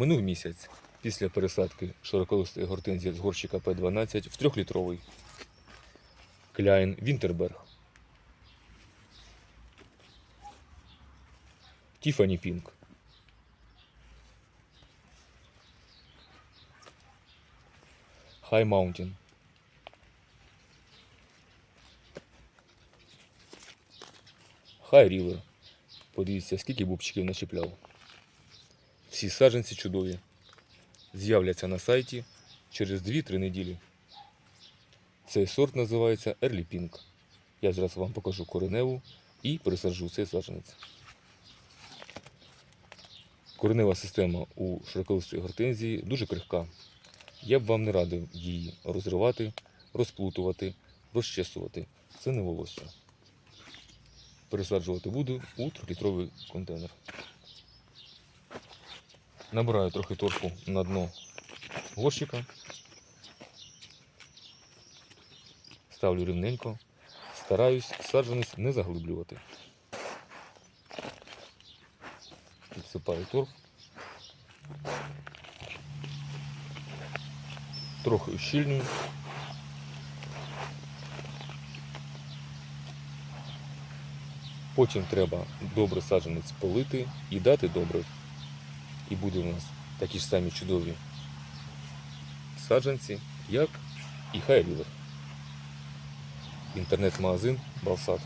Минув місяць після пересадки широколистої гортензії з горщика П12 в трьохлітровий Кляйн Вінтерберг. Тіфані Пінк. Хай Маунтін. Хай Рівер. Подивіться, скільки бубчиків начіпляв. Всі саджанці чудові. З'являться на сайті через 2-3 неділі. Цей сорт називається Early Pink. Я зараз вам покажу кореневу і пересаджу цей саджанець. Коренева система у широколистої гортензії дуже крихка. Я б вам не радив її розривати, розплутувати, розчесувати. Це не волосся. Пересаджувати буду у трьохлітровий контейнер. Набираю трохи торфу на дно горщика. Ставлю рівненько. Стараюсь саджанець не заглиблювати. Підсипаю торф. Трохи ущільнюю. Потім треба добре саджанець полити і дати добре. І буде у нас такі ж самі чудові саджанці, як і хайбівер. Інтернет-магазин Балсад.